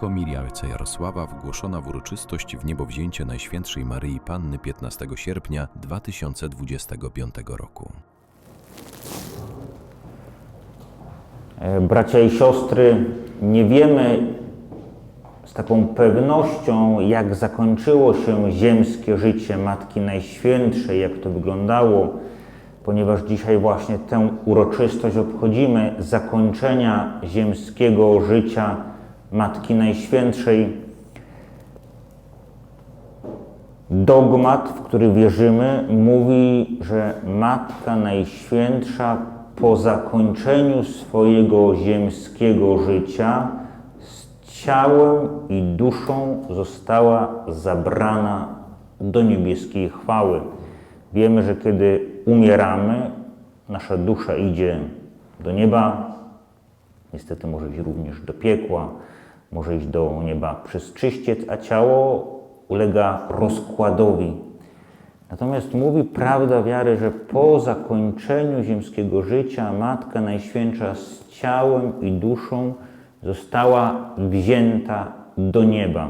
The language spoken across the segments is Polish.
Homilia ojca Jarosława wgłoszona w uroczystość w niebowzięcie Najświętszej Maryi Panny 15 sierpnia 2025 roku. E, Bracia i siostry, nie wiemy z taką pewnością, jak zakończyło się ziemskie życie Matki Najświętszej, jak to wyglądało, ponieważ dzisiaj właśnie tę uroczystość obchodzimy zakończenia ziemskiego życia Matki Najświętszej. Dogmat, w który wierzymy, mówi, że Matka Najświętsza po zakończeniu swojego ziemskiego życia z ciałem i duszą została zabrana do niebieskiej chwały. Wiemy, że kiedy umieramy, nasza dusza idzie do nieba, niestety może iść również do piekła, może iść do nieba przez czyściec, a ciało ulega rozkładowi. Natomiast mówi prawda wiary, że po zakończeniu ziemskiego życia Matka Najświętsza z ciałem i duszą została wzięta do nieba.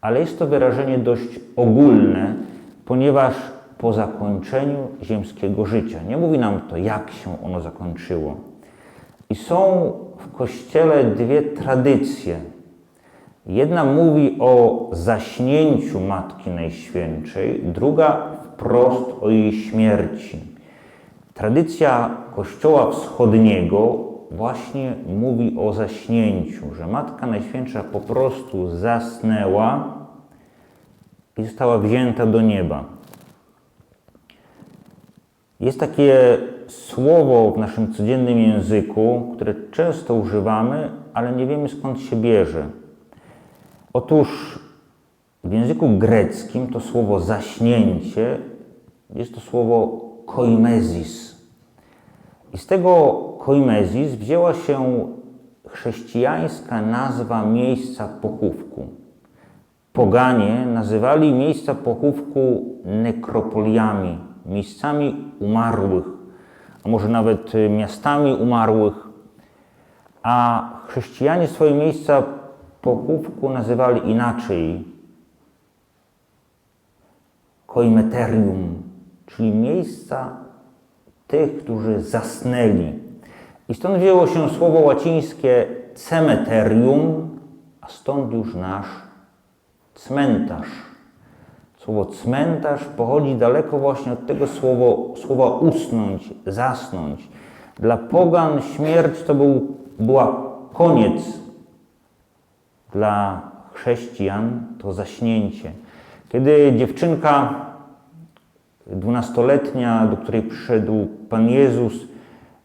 Ale jest to wyrażenie dość ogólne, ponieważ po zakończeniu ziemskiego życia, nie mówi nam to, jak się ono zakończyło. I są w Kościele dwie tradycje. Jedna mówi o zaśnięciu Matki Najświętszej, druga wprost o jej śmierci. Tradycja Kościoła Wschodniego właśnie mówi o zaśnięciu, że Matka Najświętsza po prostu zasnęła i została wzięta do nieba. Jest takie słowo w naszym codziennym języku, które często używamy, ale nie wiemy skąd się bierze. Otóż w języku greckim to słowo zaśnięcie jest to słowo koimezis. I z tego koimezis wzięła się chrześcijańska nazwa miejsca pochówku. Poganie nazywali miejsca pochówku nekropoliami, miejscami umarłych, a może nawet miastami umarłych. A chrześcijanie swoje miejsca pochówku nazywali inaczej. Koimeterium, czyli miejsca tych, którzy zasnęli. I stąd wzięło się słowo łacińskie cemeterium, a stąd już nasz cmentarz. Słowo cmentarz pochodzi daleko właśnie od tego słowo, słowa usnąć, zasnąć. Dla pogan śmierć to był, była koniec. Dla chrześcijan to zaśnięcie. Kiedy dziewczynka dwunastoletnia, do której przyszedł Pan Jezus,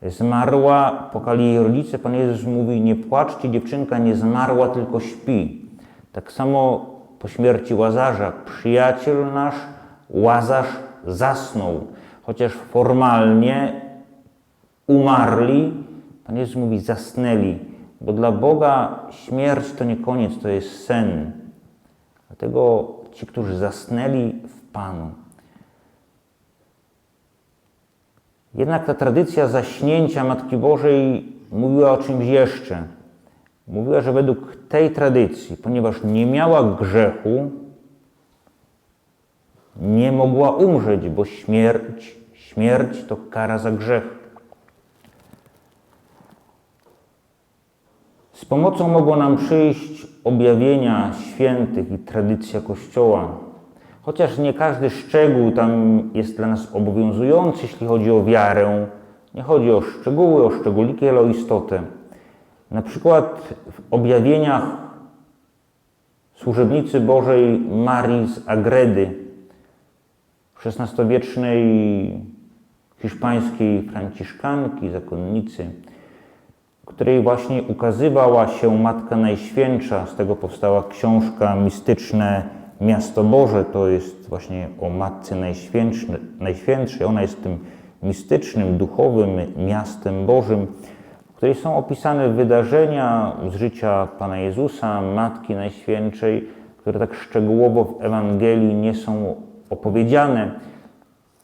zmarła, pokali jej rodzice, Pan Jezus mówi, nie płaczcie, dziewczynka nie zmarła, tylko śpi. Tak samo po śmierci Łazarza, przyjaciel nasz, Łazarz zasnął. Chociaż formalnie umarli, Pan Jezus mówi, zasnęli. Bo dla Boga śmierć to nie koniec, to jest sen. Dlatego ci, którzy zasnęli w Panu. Jednak ta tradycja zaśnięcia Matki Bożej mówiła o czymś jeszcze. Mówiła, że według tej tradycji, ponieważ nie miała grzechu, nie mogła umrzeć, bo śmierć, śmierć to kara za grzech. Z pomocą mogło nam przyjść objawienia świętych i tradycja Kościoła. Chociaż nie każdy szczegół tam jest dla nas obowiązujący, jeśli chodzi o wiarę. Nie chodzi o szczegóły, o szczególiki, ale o istotę. Na przykład w objawieniach służebnicy Bożej Marii z Agredy, XVI-wiecznej hiszpańskiej franciszkanki, zakonnicy, której właśnie ukazywała się Matka Najświętsza. Z tego powstała książka Mistyczne Miasto Boże. To jest właśnie o Matce Najświętszej. Ona jest tym mistycznym, duchowym miastem Bożym, w której są opisane wydarzenia z życia Pana Jezusa, Matki Najświętszej, które tak szczegółowo w Ewangelii nie są opowiedziane.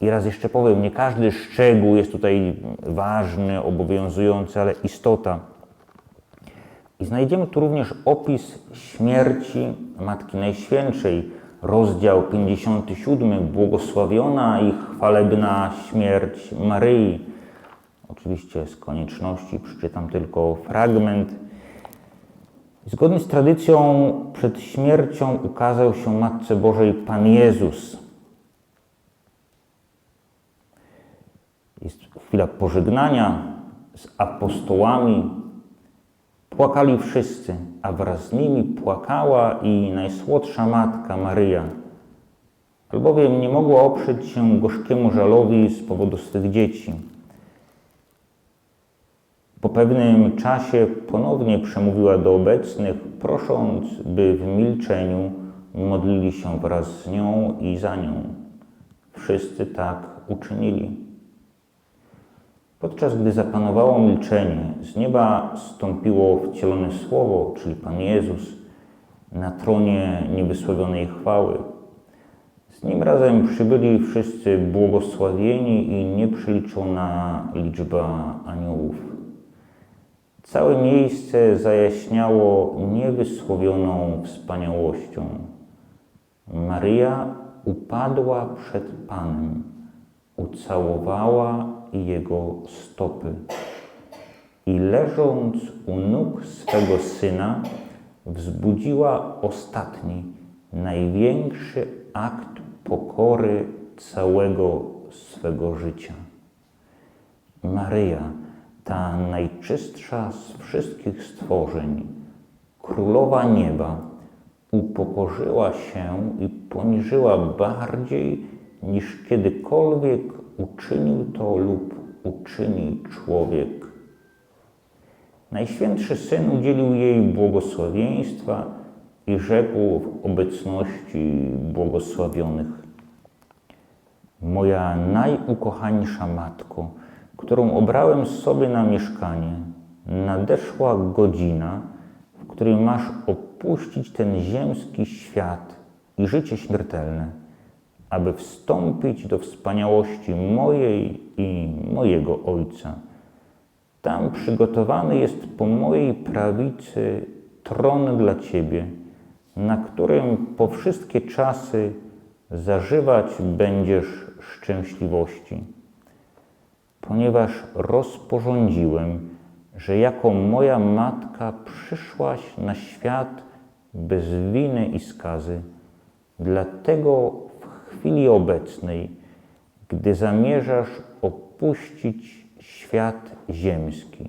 I raz jeszcze powiem, nie każdy szczegół jest tutaj ważny, obowiązujący, ale istota. I znajdziemy tu również opis śmierci Matki Najświętszej, rozdział 57, błogosławiona i chwalebna śmierć Maryi. Oczywiście z konieczności przeczytam tylko fragment. Zgodnie z tradycją przed śmiercią ukazał się Matce Bożej Pan Jezus. Jest chwila pożegnania z apostołami. Płakali wszyscy, a wraz z nimi płakała i najsłodsza matka Maryja, albowiem nie mogła oprzeć się gorzkiemu żalowi z powodu swych dzieci. Po pewnym czasie ponownie przemówiła do obecnych, prosząc, by w milczeniu modlili się wraz z nią i za nią. Wszyscy tak uczynili. Podczas gdy zapanowało milczenie, z nieba stąpiło wcielone słowo, czyli Pan Jezus, na tronie niewysłowionej chwały. Z nim razem przybyli wszyscy błogosławieni i nieprzeliczona liczba aniołów. Całe miejsce zajaśniało niewysłowioną wspaniałością. Maryja upadła przed Panem, ucałowała Jego stopy i leżąc u nóg swego Syna, wzbudziła ostatni, największy akt pokory całego swego życia. Maryja, ta najczystsza z wszystkich stworzeń, królowa nieba, upokorzyła się i poniżyła bardziej niż kiedykolwiek uczynił to lub uczyni człowiek. Najświętszy Syn udzielił jej błogosławieństwa i rzekł w obecności błogosławionych: Moja najukochańsza matko, którą obrałem sobie na mieszkanie, nadeszła godzina, w której masz opuścić ten ziemski świat i życie śmiertelne, aby wstąpić do wspaniałości mojej i mojego Ojca. Tam przygotowany jest po mojej prawicy tron dla Ciebie, na którym po wszystkie czasy zażywać będziesz szczęśliwości ponieważ rozporządziłem, że jako moja matka przyszłaś na świat bez winy i skazy. Dlatego chwili obecnej, gdy zamierzasz opuścić świat ziemski,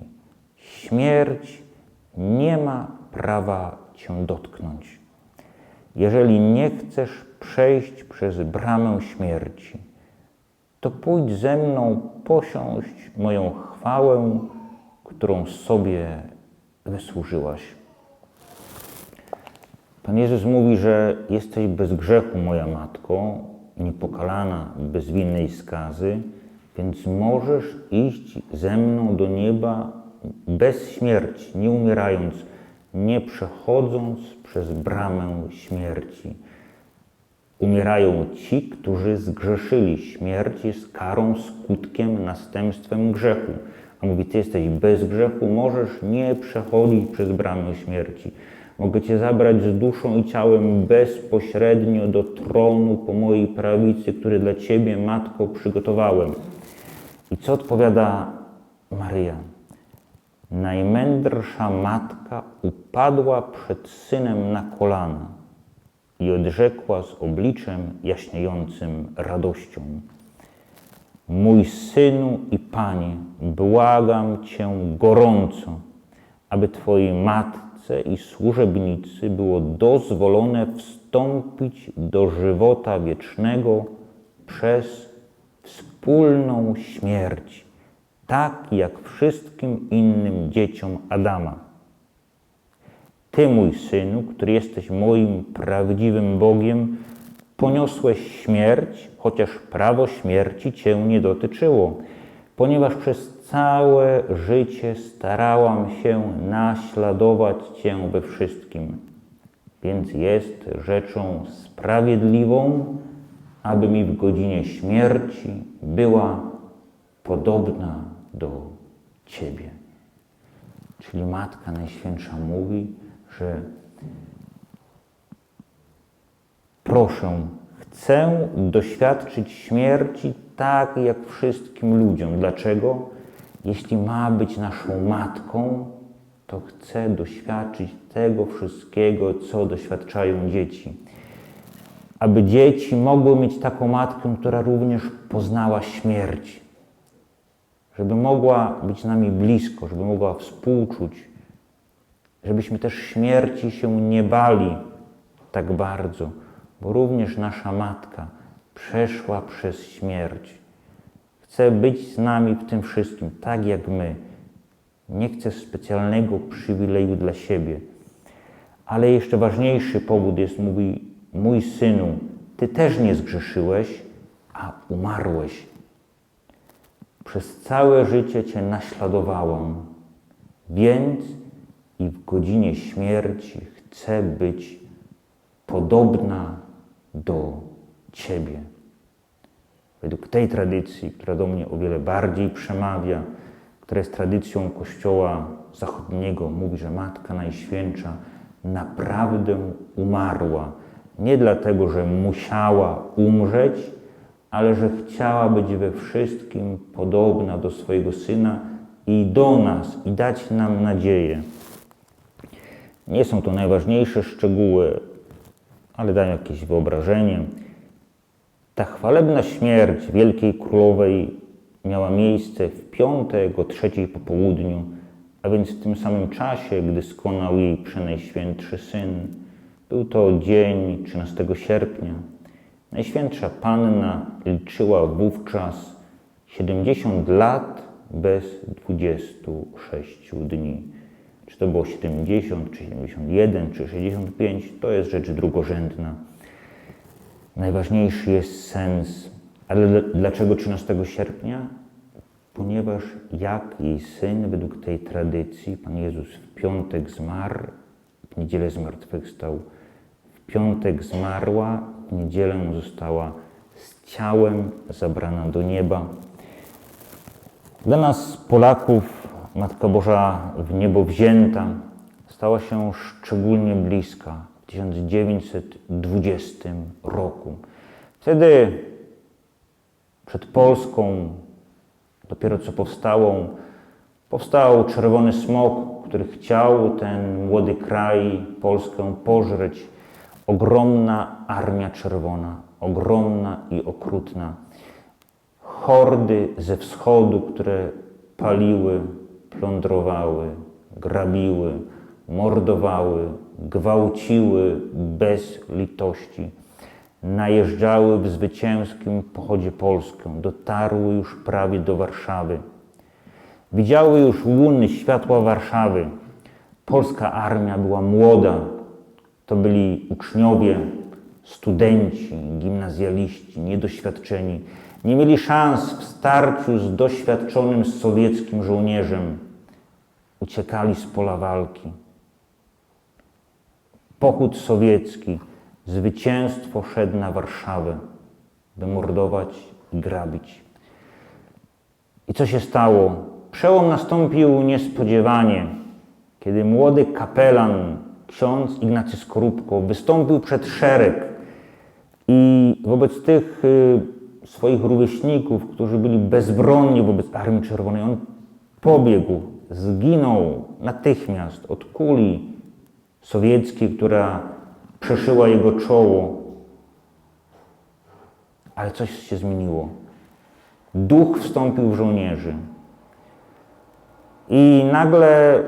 śmierć nie ma prawa cię dotknąć. Jeżeli nie chcesz przejść przez bramę śmierci, to pójdź ze mną posiąść moją chwałę, którą sobie wysłużyłaś. Pan Jezus mówi, że jesteś bez grzechu, moja matko, niepokalana, bez winnej skazy, więc możesz iść ze mną do nieba bez śmierci, nie umierając, nie przechodząc przez bramę śmierci. Umierają ci, którzy zgrzeszyli. Śmierć jest karą, skutkiem, następstwem grzechu. A mówi, ty jesteś bez grzechu, możesz nie przechodzić przez bramę śmierci. Mogę cię zabrać z duszą i ciałem bezpośrednio do tronu po mojej prawicy, który dla ciebie, matko, przygotowałem. I co odpowiada Maryja? Najmędrsza matka upadła przed synem na kolana i odrzekła z obliczem jaśniejącym radością. Mój synu i panie, błagam cię gorąco, aby twojej matce i służebnicy było dozwolone wstąpić do żywota wiecznego przez wspólną śmierć, tak jak wszystkim innym dzieciom Adama. Ty, mój synu, który jesteś moim prawdziwym Bogiem, poniosłeś śmierć, chociaż prawo śmierci cię nie dotyczyło, ponieważ przez całe życie starałam się naśladować cię we wszystkim. Więc jest rzeczą sprawiedliwą, aby mi w godzinie śmierci była podobna do Ciebie. Czyli Matka Najświętsza mówi, że proszę, chcę doświadczyć śmierci tak jak wszystkim ludziom. Dlaczego? Jeśli ma być naszą matką, to chcę doświadczyć tego wszystkiego, co doświadczają dzieci. Aby dzieci mogły mieć taką matkę, która również poznała śmierć. Żeby mogła być nami blisko, żeby mogła współczuć, żebyśmy też śmierci się nie bali tak bardzo, bo również nasza matka przeszła przez śmierć. Chce być z nami w tym wszystkim, tak jak my. Nie chce specjalnego przywileju dla siebie. Ale jeszcze ważniejszy powód jest, mówi, mój synu, ty też nie zgrzeszyłeś, a umarłeś. Przez całe życie cię naśladowałam, więc i w godzinie śmierci chcę być podobna do ciebie. Według tej tradycji, która do mnie o wiele bardziej przemawia, która jest tradycją Kościoła Zachodniego, mówi, że Matka Najświętsza naprawdę umarła. Nie dlatego, że musiała umrzeć, ale że chciała być we wszystkim podobna do swojego Syna i do nas, i dać nam nadzieję. Nie są to najważniejsze szczegóły, ale dają jakieś wyobrażenie. Ta chwalebna śmierć Wielkiej Królowej miała miejsce w piątek o trzeciej po południu, a więc w tym samym czasie, gdy skonał jej Przenajświętszy Syn. Był to dzień 13 sierpnia. Najświętsza Panna liczyła wówczas 70 lat bez 26 dni. Czy to było 70, czy 71, czy 65, to jest rzecz drugorzędna. Najważniejszy jest sens. Ale dlaczego 13 sierpnia? Ponieważ jak jej syn, według tej tradycji, Pan Jezus w piątek zmarł, w niedzielę zmartwychwstał, w piątek zmarła, w niedzielę została z ciałem zabrana do nieba. Dla nas, Polaków, Matka Boża w niebo wzięta stała się szczególnie bliska 1920 roku. Wtedy przed Polską, dopiero co powstałą, powstał czerwony smok, który chciał ten młody kraj, Polskę pożreć. Ogromna armia czerwona, ogromna i okrutna. Hordy ze wschodu, które paliły, plądrowały, grabiły, mordowały, gwałciły bez litości. Najeżdżały w zwycięskim pochodzie Polskę, dotarły już prawie do Warszawy. Widziały już łuny światła Warszawy. Polska armia była młoda. To byli uczniowie, studenci, gimnazjaliści, niedoświadczeni. Nie mieli szans w starciu z doświadczonym sowieckim żołnierzem. Uciekali z pola walki. Pochód sowiecki, zwycięstwo szedł na Warszawę, by mordować i grabić. I co się stało? Przełom nastąpił niespodziewanie, kiedy młody kapelan, ksiądz Ignacy Skorupko, wystąpił przed szereg i wobec tych y, swoich rówieśników, którzy byli bezbronni wobec Armii Czerwonej, on pobiegł, zginął natychmiast od kuli sowieckiej, która przeszyła jego czoło. Ale coś się zmieniło. Duch wstąpił w żołnierzy. I nagle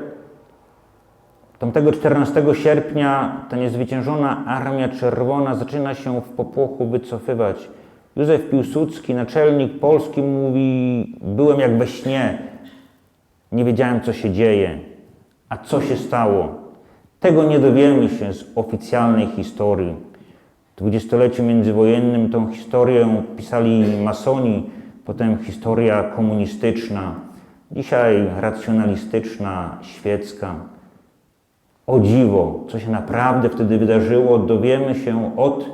tamtego 14 sierpnia ta niezwyciężona Armia Czerwona zaczyna się w popłochu wycofywać. Józef Piłsudski, naczelnik Polski, mówi: Byłem jak we śnie, nie wiedziałem, co się dzieje. A co się stało? Tego nie dowiemy się z oficjalnej historii. W dwudziestoleciu międzywojennym tą historię pisali masoni, potem historia komunistyczna, dzisiaj racjonalistyczna, świecka. O dziwo, co się naprawdę wtedy wydarzyło, dowiemy się od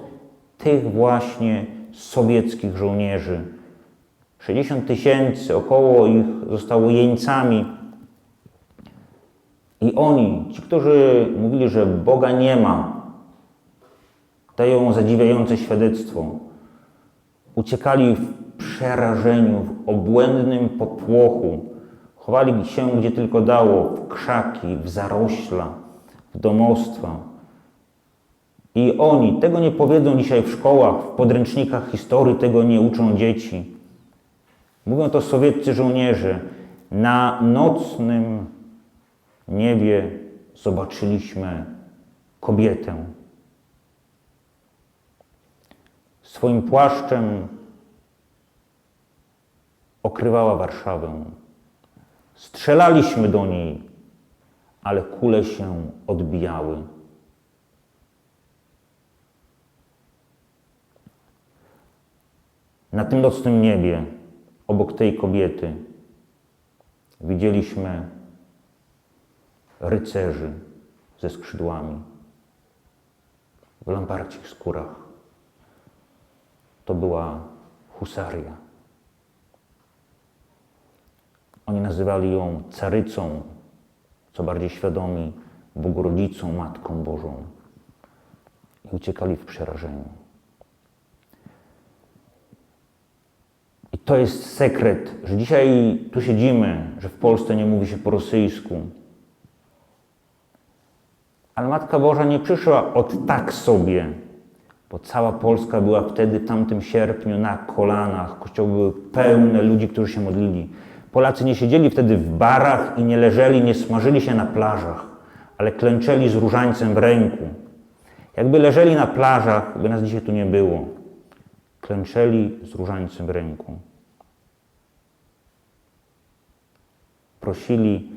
tych właśnie sowieckich żołnierzy. 60 tysięcy, około ich zostało jeńcami I oni, ci, którzy mówili, że Boga nie ma, dają zadziwiające świadectwo. Uciekali w przerażeniu, w obłędnym popłochu. Chowali się gdzie tylko dało, w krzaki, w zarośla, w domostwa. I oni tego nie powiedzą dzisiaj w szkołach, w podręcznikach historii, tego nie uczą dzieci. Mówią to sowieccy żołnierze. Na nocnym niebie zobaczyliśmy kobietę. Swoim płaszczem okrywała Warszawę. Strzelaliśmy do niej, ale kule się odbijały. Na tym nocnym niebie, obok tej kobiety, widzieliśmy rycerzy ze skrzydłami w lamparcich skórach. To była husaria. Oni nazywali ją carycą, co bardziej świadomi, Bogorodzicą, Matką Bożą. I uciekali w przerażeniu. I to jest sekret, że dzisiaj tu siedzimy, że w Polsce nie mówi się po rosyjsku. Ale Matka Boża nie przyszła od tak sobie, bo cała Polska była wtedy, w tamtym sierpniu, na kolanach. Kościoły były pełne ludzi, którzy się modlili. Polacy nie siedzieli wtedy w barach i nie leżeli, nie smażyli się na plażach, ale klęczeli z różańcem w ręku. Jakby leżeli na plażach, by nas dzisiaj tu nie było. Klęczeli z różańcem w ręku. Prosili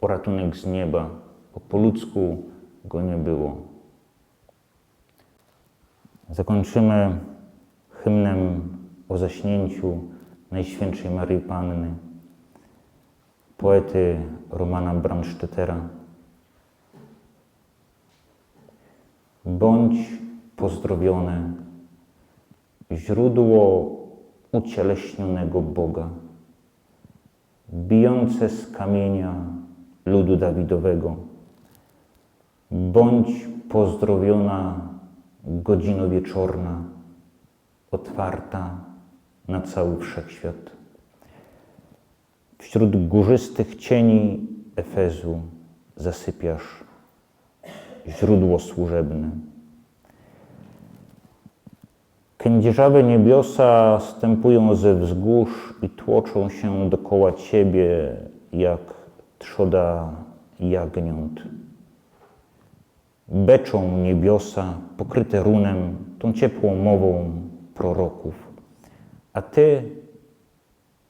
o ratunek z nieba, bo po ludzku go nie było. Zakończymy hymnem o zaśnięciu Najświętszej Maryi Panny, poety Romana Brandstettera. Bądź pozdrowione, źródło ucieleśnionego Boga, bijące z kamienia ludu Dawidowego. Bądź pozdrowiona godzino wieczorna, otwarta na cały wszechświat. Wśród górzystych cieni Efezu zasypiasz źródło służebne. Kędzierzawe niebiosa stępują ze wzgórz i tłoczą się dokoła Ciebie jak trzoda jagniąt. Beczą niebiosa pokryte runem, tą ciepłą mową proroków. A Ty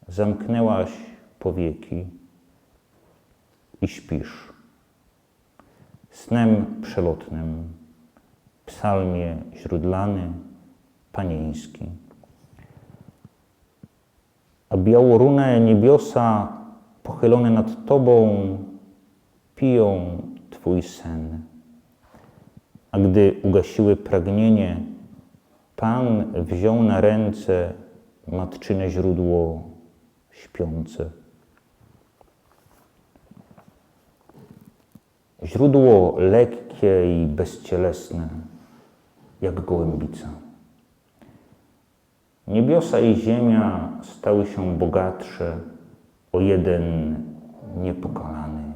zamknęłaś powieki i śpisz. Snem przelotnym, psalmie źródlany, panieński. A białorune niebiosa pochylone nad Tobą piją Twój sen. A gdy ugasiły pragnienie, Pan wziął na ręce matczyne źródło śpiące. Źródło lekkie i bezcielesne, jak gołębica. Niebiosa i ziemia stały się bogatsze o jeden niepokalany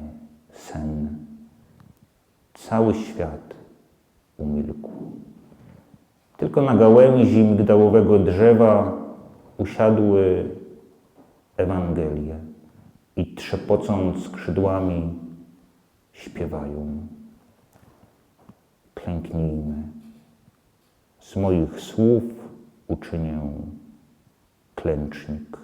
sen. Cały świat umilkł. Tylko na gałęzi migdałowego drzewa usiadły Ewangelie i trzepocąc skrzydłami śpiewają. Klęknijmy. Z moich słów uczynię klęcznik.